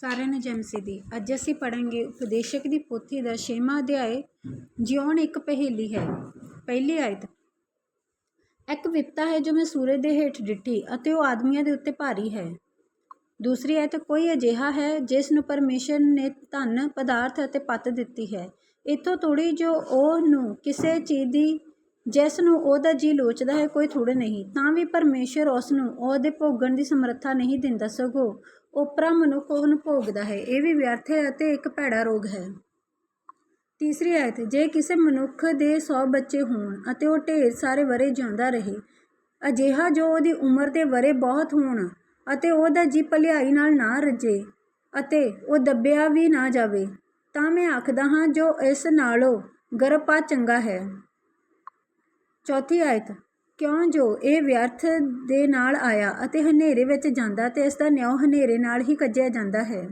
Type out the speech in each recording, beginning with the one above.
ਸਾਰਿਆਂ ਨੂੰ ਜੈਮਸੀ ਦੀ ਅੱਜ ਅਸੀਂ ਪੜਾਂਗੇ ਉਪਦੇਸ਼ਕ ਦੀ ਪੋਥੀ ਦਾ ਛੇਵਾਂ ਅਧਿਆਇ, ਜਿਉਣ ਇੱਕ ਪਹੇਲੀ ਹੈ। ਪਹਿਲੀ ਆਇਤ। ਇੱਕ ਵਿਪਤਾ ਹੈ ਜੋ ਮੈਂ ਸੂਰਜ ਦੇ ਹੇਠ ਡਿੱਠੀ ਅਤੇ ਉਹ ਆਦਮੀਆਂ ਦੇ ਉੱਤੇ ਭਾਰੀ ਹੈ। ਦੂਸਰੀ ਆਇਤ, ਕੋਈ ਅਜਿਹਾ ਹੈ ਜਿਸ ਨੂੰ ਪਰਮੇਸ਼ਰ ਨੇ ਧਨ, ਪਦਾਰਥ ਅਤੇ ਪੱਤ ਦਿੱਤੀ ਹੈ। ਇਥੋਂ ਥੋੜੀ ਜੋ ਉਹ ਨੂੰ ਕਿਸੇ ਚੀਜ਼ ਦੀ, ਜਿਸ ਨੂੰ ਉਹਦਾ ਜੀ ਲੋਚਦਾ ਹੈ, ਕੋਈ ਥੋੜੇ ਨਹੀਂ। ਤਾਂ ਵੀ ਪਰਮੇਸ਼ਰ ਉਸ ਨੂੰ ਉਹਦੇ ਭੋਗਣ ਦੀ ਸਮਰੱਥਾ ਨਹੀਂ ਦਿੰਦਾ ਸਗੋਂ ਓਪਰਾ ਮਨੁੱਖ ਉਹਨੂੰ ਭੋਗਦਾ ਹੈ, ਇਹ ਵੀ ਵਿਅਰਥ ਹੈ ਅਤੇ ਇੱਕ ਭੈੜਾ ਰੋਗ ਹੈ। ਤੀਸਰੀ ਆਇਤ, ਜੇ ਕਿਸੇ ਮਨੁੱਖ ਦੇ 100 ਬੱਚੇ ਹੋਣ ਅਤੇ ਉਹ ਢੇਰ ਸਾਰੇ ਵਰੇ ਜਾਂਦਾ ਰਹੇ, ਅਜਿਹਾ ਜੋ ਉਹਦੀ ਉਮਰ ਦੇ ਵਰੇ ਬਹੁਤ ਹੋਣ ਅਤੇ ਉਹਦਾ ਜੀ ਭਲਿਆਈ ਨਾਲ ਨਾ ਰੱਜੇ ਅਤੇ ਉਹ ਦੱਬਿਆ ਵੀ ਨਾ ਜਾਵੇ, ਤਾਂ ਮੈਂ ਆਖਦਾ ਹਾਂ ਜੋ ਇਸ ਨਾਲੋਂ ਗਰਭਪਾਤ ਚੰਗਾ ਹੈ। ਚੌਥੀ ਆਇਤ ਕਿਉਂ ਜੋ ਇਹ ਵਿਅਰਥ ਦੇ ਨਾਲ ਆਇਆ ਅਤੇ ਹਨੇਰੇ ਵਿੱਚ ਜਾਂਦਾ ਤੇ ਇਸ ਦਾ ਨਿਉ ਹਨੇਰੇ ਨਾਲ ਹੀ ਕੱਜਿਆ ਜਾਂਦਾ ਹੈ।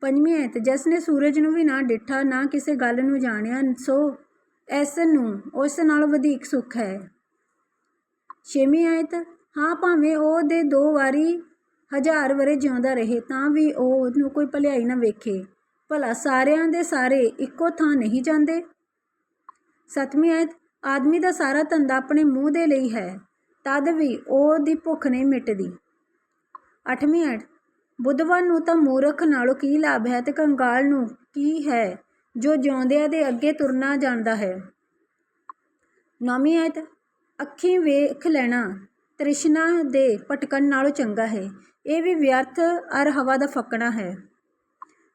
ਪੰਜਵੀਂ ਆਇਤ, ਜਿਸ ਨੇ ਸੂਰਜ ਨੂੰ ਵੀ ਨਾ ਡਿੱਠਾ, ਨਾ ਕਿਸੇ ਗੱਲ ਨੂੰ ਜਾਣਿਆ, ਸੋ ਇਸ ਨੂੰ, ਉਸ ਨਾਲ ਵਧੇਕ ਸੁੱਖ ਹੈ। ਛੇਵੀਂ ਆਇਤ, ਹਾਂ, ਭਾਵੇਂ ਉਹ ਦੇ ਦੋ ਵਾਰੀ ਹਜ਼ਾਰ ਵਰੇ ਜਿਉਂਦਾ ਰਹੇ, ਤਾਂ ਵੀ ਉਹ ਉਹਨੂੰ ਕੋਈ ਭਲਾਈ ਨਾ ਵੇਖੇ। ਭਲਾ ਸਾਰਿਆਂ ਦੇ ਸਾਰੇ ਇੱਕੋ ਥਾਂ ਨਹੀਂ ਜਾਂਦੇ? ਸੱਤਵੀਂ ਆਇਤ ਆਦਮੀ ਦਾ ਸਾਰਾ ਧੰਦਾ ਆਪਣੇ ਮੂੰਹ ਦੇ ਲਈ ਹੈ, ਤਦ ਵੀ ਉਹ ਦੀ ਭੁੱਖ ਨਹੀਂ ਮਿਟਦੀ। ਅੱਠਵੀਂ ਆਇਤ ਬੁੱਧਵਾਨ ਨੂੰ ਤਾਂ ਮੂਰਖ ਨਾਲੋਂ ਕੀ ਲਾਭ ਹੈ ਤੇ ਕੰਗਾਲ ਨੂੰ ਕੀ ਹੈ, ਜੋ ਜਿਉਂਦਿਆਂ ਦੇ ਅੱਗੇ ਤੁਰਨਾ ਜਾਣਦਾ ਹੈ। ਨੌਵੀਂ ਆਇਤ ਅੱਖੀਂ ਵੇਖ ਲੈਣਾ, ਤ੍ਰਿਸ਼ਨਾ ਦੇ ਭਟਕਣ ਨਾਲੋਂ ਚੰਗਾ ਹੈ, ਇਹ ਵੀ ਵਿਅਰਥ ਅਰ ਹਵਾ ਦਾ ਫੱਕਣਾ ਹੈ।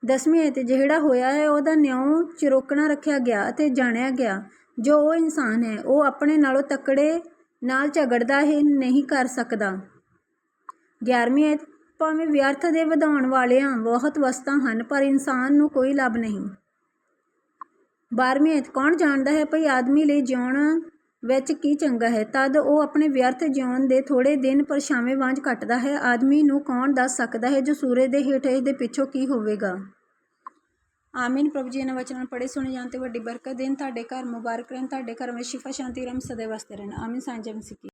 ਦਸਵੀਂ ਆਇਤ ਜਿਹੜਾ ਹੋਇਆ ਹੈ ਉਹਦਾ ਨਿਉ ਚਿਰੋਕਣਾ ਰੱਖਿਆ ਗਿਆ ਅਤੇ ਜਾਣਿਆ ਗਿਆ ਜੋ ਉਹ ਇਨਸਾਨ ਹੈ, ਉਹ ਆਪਣੇ ਨਾਲੋਂ ਤਕੜੇ ਨਾਲ ਝਗੜਦਾ ਹੀ ਨਹੀਂ ਕਰ ਸਕਦਾ। 11ਵੀਂ ਆਇਤ ਭਾਵੇਂ ਵਿਅਰਥ ਦੇ ਵਧਾਉਣ ਵਾਲਿਆਂ ਬਹੁਤ ਵਸਤਾਂ ਹਨ, ਪਰ ਇਨਸਾਨ ਨੂੰ ਕੋਈ ਲਾਭ ਨਹੀਂ। 12ਵੀਂ ਆਇਤ ਕੌਣ ਜਾਣਦਾ ਹੈ ਭਈ ਆਦਮੀ ਲਈ ਜਿਉਣ ਵਿੱਚ ਕੀ ਚੰਗਾ ਹੈ? ਤਦ ਉਹ ਆਪਣੇ ਵਿਅਰਥ ਜਿਉਣ ਦੇ ਥੋੜੇ ਦਿਨ ਪਰਛਾਵੇਂ ਵਾਂਝ ਕੱਟਦਾ ਹੈ। ਆਦਮੀ ਨੂੰ ਕੌਣ ਦੱਸ ਸਕਦਾ ਹੈ ਜੋ ਸੂਰਜ ਦੇ ਹੇਠ ਇਸ ਦੇ ਪਿੱਛੋਂ ਕੀ ਹੋਵੇਗਾ? ਆਮੀਨ, ਪ੍ਰਭੂ ਜੀ, ਇਹਨਾਂ ਵਚਨਾਂ ਪੜੇ ਸੁਣੇ, ਜਾਣ ਤੇ ਵੱਡੀ ਬਰਕਤ ਦੇਣ। ਤੁਹਾਡੇ ਘਰ ਮੁਬਾਰਕ ਰਹਿਣ, ਤੁਹਾਡੇ ਘਰ ਵਿੱਚ ਸ਼ਿਫਾ, ਸ਼ਾਂਤੀ ਰਮ ਸਦਾ ਵਸਦੇ ਰਹਿਣ। ਆਮੀਨ, ਸਾਂਝਾ ਮਸੀਹ